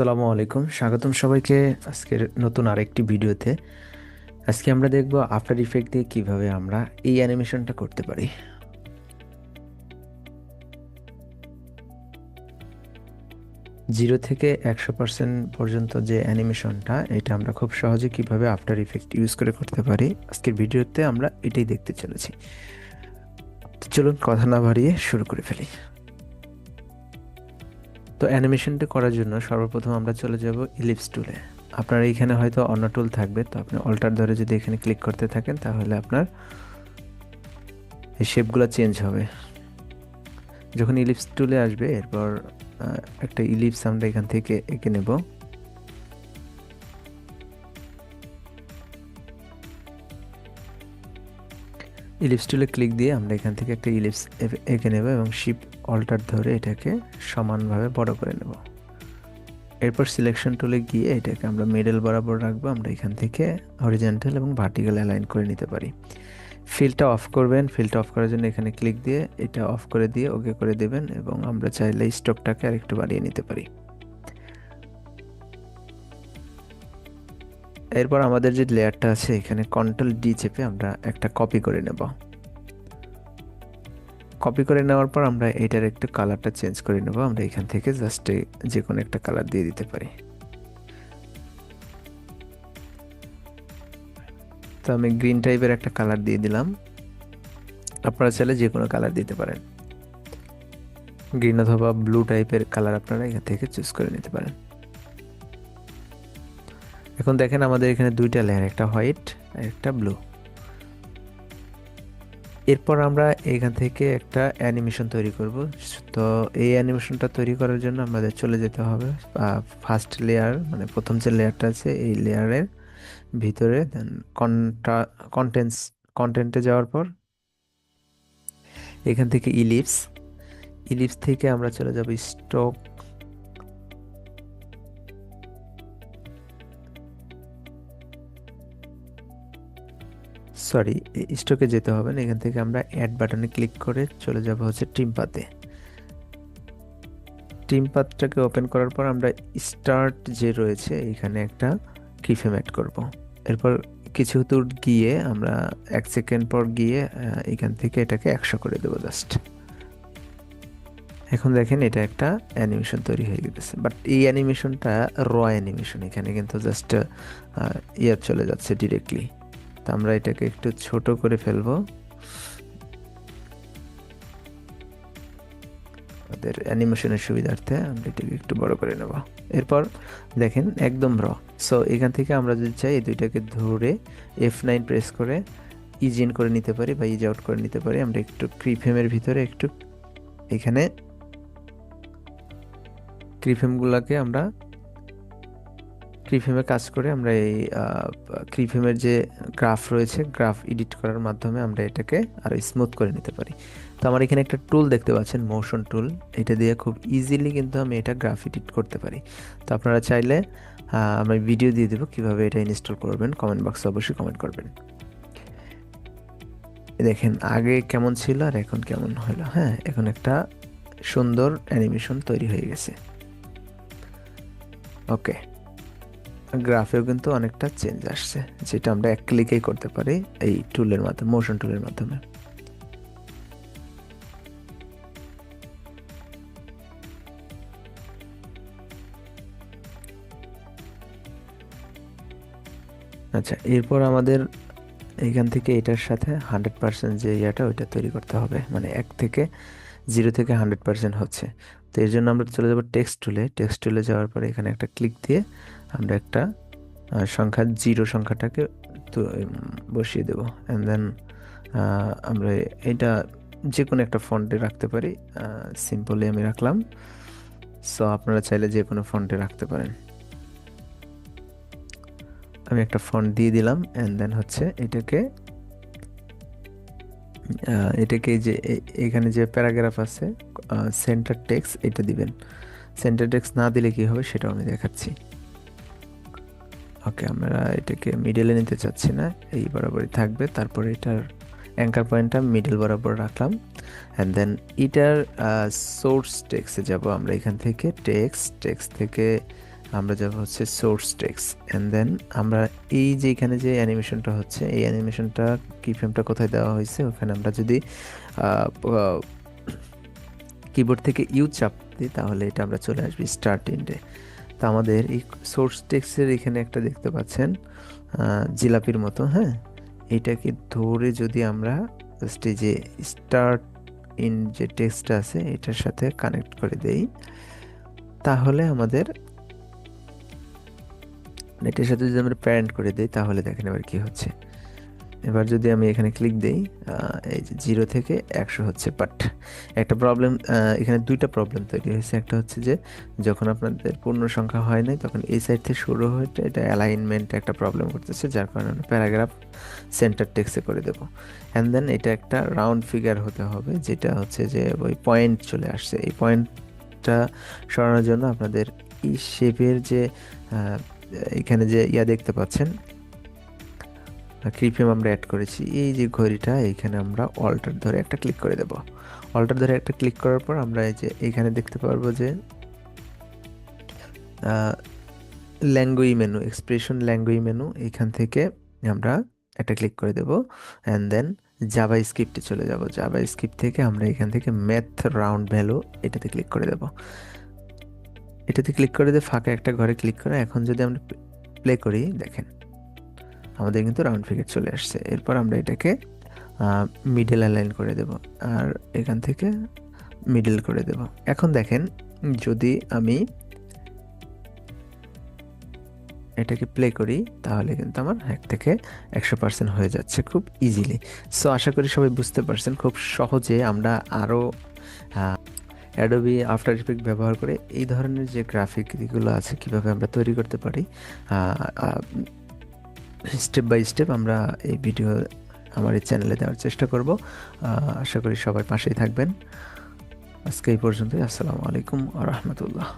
আসসালামু আলাইকুম। স্বাগতম সবাইকে আজকের নতুন আরেকটি ভিডিওতে। আজকে আমরা দেখব আফটার ইফেক্ট দিয়ে কীভাবে আমরা এই অ্যানিমেশনটা করতে পারি। জিরো থেকে একশো পার্সেন্ট পর্যন্ত যে অ্যানিমেশনটা, এটা আমরা খুব সহজে কীভাবে আফটার ইফেক্ট ইউজ করে করতে পারি, আজকের ভিডিওতে আমরা এটাই দেখতে চলেছি। চলুন, কথা না বাড়িয়ে শুরু করে ফেলি। তো অ্যানিমেশনটা করার জন্য সর্বপ্রথম আমরা চলে যাব ইলিপস টুলে আপনার এইখানে হয়তো অন্য টুল থাকবে, তো আপনি অল্টার ধরে যদি এখানে ক্লিক করতে থাকেন, তাহলে আপনার এই শেপগুলো চেঞ্জ হবে। যখন ইলিপস টুলে আসবে, এরপর একটা ইলিপস আমরা এখান থেকে এঁকে নেব। ইলিপস টুলে ক্লিক দিয়ে আমরা এখান থেকে একটা ইলিপস এঁকে নেব এবং শিপ অল্টার ধরে এটাকে সমানভাবে বড় করে নেব। এরপর সিলেকশন টুলে গিয়ে এটাকে আমরা মিডল বরাবর রাখব, আমরা এখান থেকে হরিজেন্টাল এবং ভার্টিক্যাল অ্যালাইন করে নিতে পারি। ফিলটা অফ করবেন ফিলটা অফ করার জন্য এখানে ক্লিক দিয়ে এটা অফ করে দিয়ে ওকে করে দেবেন এবং আমরা চাইলে স্টকটাকে আরেকটু বাড়িয়ে নিতে পারি। এরপর আমাদের যে লেয়ারটা আছে, এখানে কন্ট্রোল ডি চেপে আমরা একটা কপি করে নেব। কপি করে নেওয়ার পর আমরা এটার একটু কালারটা চেঞ্জ করে নেব। আমরা এখান থেকে জাস্ট যে কোনো একটা কালার দিয়ে দিতে পারি। তো আমি গ্রিন টাইপের একটা কালার দিয়ে দিলাম। আপনারা চাইলে যে কোনো কালার দিতে পারেন। গ্রিন অথবা ব্লু টাইপের কালার আপনারা এখান থেকে চুজ করে নিতে পারেন। এখন দেখেন আমাদের এখানে দুইটা লেয়ার একটা হোয়াইট আর একটা ব্লু এরপর আমরা এখান থেকে একটা অ্যানিমেশন তৈরি করব। তো এই অ্যানিমেশনটা তৈরি করার জন্য আমাদের চলে যেতে হবে ফার্স্ট লেয়ার মানে প্রথম যে লেয়ারটা আছে, এই লেয়ারের ভিতরে দেন কন্টেন্টস কন্টেন্টে যাওয়ার পর এখান থেকে ইলিপস ইলিপস থেকে আমরা চলে যাব স্টক সরি স্টকে যেতে হবে না, এখান থেকে আমরা অ্যাড বাটনে ক্লিক করে চলে যাব হচ্ছে টিমপাতে টিমপাতটাকে ওপেন করার পর আমরা স্টার্ট যে রয়েছে, এখানে একটা কিফেম অ্যাড করব। এরপর কিছু দূর গিয়ে আমরা এক সেকেন্ড পর গিয়ে এখান থেকে এটাকে একশো করে দেবো জাস্ট এখন দেখেন এটা একটা অ্যানিমেশন তৈরি হয়ে গেছে বাট এই অ্যানিমেশনটা র অ্যানিমেশন এখানে কিন্তু জাস্ট ইয়ার চলে যাচ্ছে ডিরেক্টলি তো আমরা এটাকে একটু ছোট করে ফেলব। আমাদের অ্যানিমেশনের সুবিধার্থে আমরা এটাকে একটু বড় করে নেব। এরপর দেখেন একদম র। সো এখান থেকে আমরা যদি চাই এই দুইটাকে ধরে এফ নাইন প্রেস করে ইজ ইন করে নিতে পারি বা ইজ আউট করে নিতে পারি, আমরা একটু ক্রিফেমের ভিতরে একটু এখানে ক্রিফেমগুলোকে আমরা ক্রিফেমে কাজ করে আমরা এই ক্রিফেমের যে গ্রাফ রয়েছে, গ্রাফ এডিট করার মাধ্যমে আমরা এটাকে আরও স্মুথ করে নিতে পারি। তো আমার এখানে একটা টুল দেখতে পাচ্ছেন মোশন টুল এটা দিয়ে খুব ইজিলি কিন্তু আমি এটা গ্রাফ এডিট করতে পারি। তো আপনারা চাইলে আমি ভিডিও দিয়ে দেবো কীভাবে এটা ইনস্টল করবেন। কমেন্ট বক্সে অবশ্যই কমেন্ট করবেন। দেখেন, আগে কেমন ছিল আর এখন কেমন হলো? হ্যাঁ এখন একটা সুন্দর অ্যানিমেশন তৈরি হয়ে গেছে। ওকে গ্রাফেও কিন্তু অনেকটা চেঞ্জ আসছে, যেটা আমরা এক ক্লিকেই করতে পারি এই টুলের মাধ্যমে মোশন টুলের মাধ্যমে। আচ্ছা এরপর আমাদের এখান থেকে এটার সাথে হান্ড্রেড পার্সেন্ট যে ইয়েটা, ওইটা তৈরি করতে হবে। মানে এক থেকে জিরো থেকে হান্ড্রেড পার্সেন্ট হচ্ছে। তো এর জন্য আমরা চলে যাব টেক্সট টুলে টেক্সট টুলে যাওয়ার পরে এখানে একটা ক্লিক দিয়ে আমরা একটা সংখ্যা জিরো সংখ্যাটাকে বসিয়ে দেবো। অ্যান্ড দেন আমরা এটা যে কোনো একটা ফন্টে রাখতে পারি। সিম্পলি আমি রাখলাম। সো আপনারা চাইলে যে কোনো ফন্টে রাখতে পারেন। আমি একটা ফন্ট দিয়ে দিলাম। অ্যান্ড দেন হচ্ছে এটাকে এটাকে যে এখানে যে প্যারাগ্রাফ আছে সেন্টার টেক্স এটা দিবেন। সেন্টার টেক্স না দিলে কি হবে সেটাও আমি দেখাচ্ছি। ওকে আমরা এটাকে মিডলে নিতে চাচ্ছি না, এই বরাবরই থাকবে। তারপরে এটার অ্যাঙ্কার পয়েন্টটা মিডল বরাবর রাখলাম। অ্যান্ড দেন এটার সোর্স টেক্সে যাব আমরা এখান থেকে টেক্স টেক্স থেকে আমরা যাব হচ্ছে সোর্স টেক্স অ্যান্ড দেন আমরা এই যে এখানে যে অ্যানিমেশনটা হচ্ছে, এই অ্যানিমেশনটা কি ফ্রেমটা কোথায় দেওয়া হয়েছে, ওখানে আমরা যদি কিবোর্ড থেকে ইউ চাপ দিই, তাহলে এটা আমরা চলে আসবি স্টার্ট ইন্ডে তো আমাদের এই সোর্স টেক্সের এখানে একটা দেখতে পাচ্ছেন জিলাপির মতো হ্যাঁ? এটাকে ধরে যদি আমরা জাস্ট এই যে স্টার্ট ইন যে টেক্সটটা আছে, এটার সাথে কানেক্ট করে দেই, তাহলে আমাদের এটার সাথে যদি আমরা প্যারেন্ট করে দিই, তাহলে দেখেন এবার কি হচ্ছে। এবার যদি আমি এখানে ক্লিক দেই এই যে জিরো থেকে একশো হচ্ছে বাট একটা প্রবলেম এখানে দুইটা প্রবলেম তৈরি হয়েছে। একটা হচ্ছে যে, যখন আপনাদের পূর্ণ সংখ্যা হয় নাই, তখন এই সাইড থেকে শুরু হয়েছে এটা অ্যালাইনমেন্ট একটা প্রবলেম করতেছে, যার কারণে আমরা প্যারাগ্রাফ সেন্টার টেক্সে করে দেবো। অ্যান্ড দেন এটা একটা রাউন্ড ফিগার হতে হবে, যেটা হচ্ছে যে, ওই পয়েন্ট চলে আসছে। এই পয়েন্টটা সরানোর জন্য আপনাদের এই শেপের যে এখানে যে ইয়া দেখতে পাচ্ছেন ক্রিপেম আমরা অ্যাড করেছি। এই যে ঘড়িটা এইখানে আমরা অল্টার ধরে একটা ক্লিক করে দেব। অল্টার ধরে একটা ক্লিক করার পর আমরা এই যে এইখানে দেখতে পারব যে language menu expression language menu এইখান থেকে আমরা একটা ক্লিক করে দেব। অ্যান্ড দেন জাভা স্ক্রিপ্টে চলে যাব। জাভা স্ক্রিপ্ট থেকে আমরা এখান থেকে ম্যাথ রাউন্ড ভ্যালু এটাতে ক্লিক করে দেব। এটাতে ক্লিক করে দিয়ে ফাঁকা একটা ঘরে ক্লিক করে এখন যদি আমরা প্লে করি, দেখেন। আমাদের কিন্তু রাউন্ড ফিগার চলে আসছে। এরপর আমরা এটাকে মিডল অ্যালাইন করে দেব। আর এখান থেকে মিডল করে দেব। এখন দেখেন, যদি আমি এটাকে প্লে করি, তাহলে কিন্তু আমার এক থেকে একশো পার্সেন্ট হয়ে যাচ্ছে খুব ইজিলি সো আশা করি সবাই বুঝতে পারছেন, খুব সহজে আমরা আরও অ্যাডোবি আফটার ইফেক্ট ব্যবহার করে এই ধরনের যে গ্রাফিকগুলো আছে কীভাবে আমরা তৈরি করতে পারি স্টেপ বাই স্টেপ আমরা এই ভিডিও আমার এই চ্যানেলে দেওয়ার চেষ্টা করব। আশা করি সবাই পাশেই থাকবেন। আজকে এই পর্যন্তই। আসসালামু আলাইকুম আ রহমতুল্লাহ।